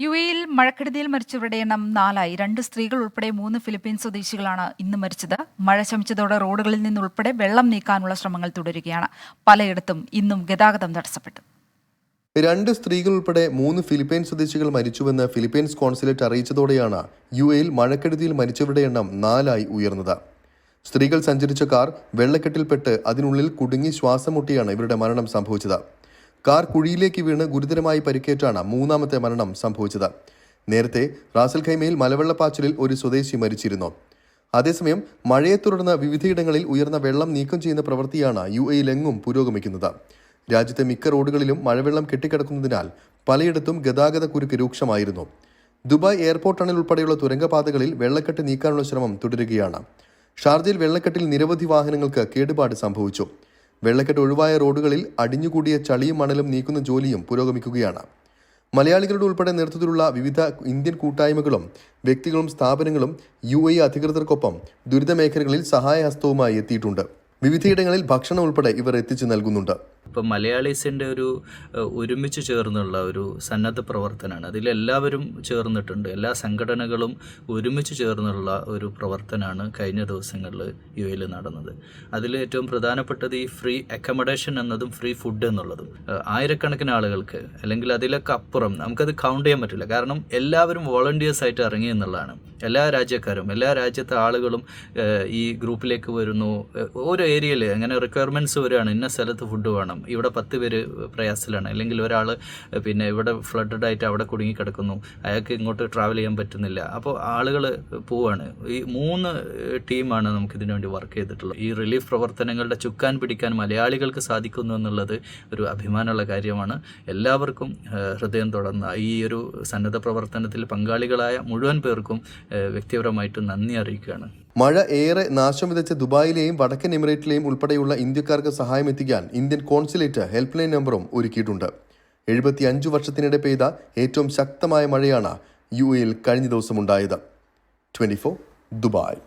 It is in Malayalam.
യു എയിൽ മഴക്കെടുതിയിൽ മരിച്ചവരുടെ എണ്ണം നാലായി. രണ്ട് സ്ത്രീകൾ ഉൾപ്പെടെ മൂന്ന് ഫിലിപ്പീൻ സ്വദേശികളാണ് ഇന്ന് മരിച്ചത്. മഴ ശമിച്ചതോടെ റോഡുകളിൽ നിന്നുൾപ്പെടെ വെള്ളം നീക്കാനുള്ള ശ്രമങ്ങൾ തുടരുകയാണ്. പലയിടത്തും ഇന്നും ഗതാഗതം തടസ്സപ്പെട്ടു. രണ്ട് സ്ത്രീകൾ ഉൾപ്പെടെ മൂന്ന് ഫിലിപ്പൈൻ സ്വദേശികൾ മരിച്ചുവെന്ന് ഫിലിപ്പൈൻസ് കോൺസുലേറ്റ് അറിയിച്ചതോടെയാണ് യു എയിൽ മഴക്കെടുതിയിൽ മരിച്ചവരുടെ എണ്ണം നാലായി ഉയർന്നത്. സ്ത്രീകൾ സഞ്ചരിച്ച കാർ വെള്ളക്കെട്ടിൽപ്പെട്ട് അതിനുള്ളിൽ കുടുങ്ങി ശ്വാസം മുട്ടിയാണ് ഇവരുടെ മരണം സംഭവിച്ചത്. കാർ കുഴിയിലേക്ക് വീണ് ഗുരുതരമായി പരിക്കേറ്റാണ് മൂന്നാമത്തെ മരണം സംഭവിച്ചത്. നേരത്തെ റാസൽ ഖൈമയിൽ മലവെള്ളപ്പാച്ചിലിൽ ഒരു സ്വദേശി മരിച്ചിരുന്നു. അതേസമയം മഴയെ തുടർന്ന് വിവിധയിടങ്ങളിൽ ഉയർന്ന വെള്ളം നീക്കം ചെയ്യുന്ന പ്രവൃത്തിയാണ് യു എയിലെങ്ങും പുരോഗമിക്കുന്നത്. രാജ്യത്തെ മിക്ക റോഡുകളിലും മഴവെള്ളം കെട്ടിക്കിടക്കുന്നതിനാൽ പലയിടത്തും ഗതാഗത കുരുക്ക് രൂക്ഷമായിരുന്നു. ദുബായ് എയർപോർട്ട് ടണൽ ഉൾപ്പെടെയുള്ള തുരങ്കപാതകളിൽ വെള്ളക്കെട്ട് നീക്കാനുള്ള ശ്രമം തുടരുകയാണ്. ഷാർജയിൽ വെള്ളക്കെട്ടിൽ നിരവധി വാഹനങ്ങൾക്ക് കേടുപാട് സംഭവിച്ചു. വെള്ളക്കെട്ട് ഒഴിവായ റോഡുകളിൽ അടിഞ്ഞുകൂടിയ ചളിയും മണലും നീക്കുന്ന ജോലിയും പുരോഗമിക്കുകയാണ്. മലയാളികളുടെ ഉൾപ്പെടെ നേതൃത്വത്തിലുള്ള വിവിധ ഇന്ത്യൻ കൂട്ടായ്മകളും വ്യക്തികളും സ്ഥാപനങ്ങളും യു എ അധികൃതർക്കൊപ്പം ദുരിതമേഖലകളിൽ സഹായഹസ്തവുമായി എത്തിയിട്ടുണ്ട്. വിവിധയിടങ്ങളിൽ ഭക്ഷണം ഉൾപ്പെടെ ഇവർ എത്തിച്ചു നൽകുന്നുണ്ട്. ഇപ്പം മലയാളീസിന്റെ ഒരു ഒരുമിച്ച് ചേർന്നുള്ള ഒരു സന്നദ്ധ പ്രവർത്തനമാണ്. അതിലെല്ലാവരും ചേർന്നിട്ടുണ്ട്. എല്ലാ സംഘടനകളും ഒരുമിച്ച് ചേർന്നുള്ള ഒരു പ്രവർത്തനമാണ് കഴിഞ്ഞ ദിവസങ്ങളിൽ യു എയിൽ നടന്നത്. അതിൽ ഏറ്റവും പ്രധാനപ്പെട്ടത് ഈ ഫ്രീ അക്കമഡേഷൻ എന്നതും ഫ്രീ ഫുഡ് എന്നുള്ളതും. ആയിരക്കണക്കിന് ആളുകൾക്ക് അല്ലെങ്കിൽ അതിലൊക്കെ അപ്പുറം നമുക്കത് കൗണ്ട് ചെയ്യാൻ പറ്റില്ല. കാരണം എല്ലാവരും വോളണ്ടിയേഴ്സ് ആയിട്ട് ഇറങ്ങി എന്നുള്ളതാണ്. എല്ലാ രാജ്യക്കാരും എല്ലാ രാജ്യത്തെ ആളുകളും ഈ ഗ്രൂപ്പിലേക്ക് വരുന്നു. ഓരോ ഏരിയയിൽ അങ്ങനെ റിക്വയർമെന്റ്സ് വരികയാണ്. ഇന്ന സ്ഥലത്ത് ഫുഡ് വേണം. ഇവിടെ പത്ത് പേര് പ്രയാസത്തിലാണ്. അല്ലെങ്കിൽ ഒരാൾ പിന്നെ ഇവിടെ ഫ്ലഡഡ് ആയിട്ട് അവിടെ കുടുങ്ങി കിടക്കുന്നു അയാൾക്ക് ഇങ്ങോട്ട് ട്രാവൽ ചെയ്യാൻ പറ്റുന്നില്ല. അപ്പോൾ ആളുകൾ പോവാണ്. ഈ മൂന്ന് ടീമാണ് നമുക്ക് ഇതിനു വേണ്ടി വർക്ക് ചെയ്തിട്ടുള്ളത്. ഈ റിലീഫ് പ്രവർത്തനങ്ങളുടെ ചുക്കാൻ പിടിക്കാൻ മലയാളികൾക്ക് സാധിക്കുന്നു എന്നുള്ളത് ഒരു അഭിമാനമുള്ള കാര്യമാണ്. എല്ലാവർക്കും ഹൃദയം തുടർന്ന ഈ ഒരു സന്നദ്ധ പ്രവർത്തനത്തിൽ പങ്കാളികളായ മുഴുവൻ പേർക്കും വ്യക്തിപരമായിട്ട് നന്ദി അറിയിക്കുകയാണ്. മഴ ഏറെ നാശം വിതച്ച ദുബായിലെയും വടക്കൻ എമിറേറ്റിലെയും ഉൾപ്പെടെയുള്ള ഇന്ത്യക്കാർക്ക് സഹായം എത്തിക്കാൻ ഇന്ത്യൻ കോൺസുലേറ്റ് ഹെൽപ്പ് ലൈൻ നമ്പറും ഒരുക്കിയിട്ടുണ്ട്. എഴുപത്തി അഞ്ചു വർഷത്തിനിടെ പെയ്ത ഏറ്റവും ശക്തമായ മഴയാണ് യു എയിൽ കഴിഞ്ഞ ദിവസം ഉണ്ടായത്. Twenty Dubai.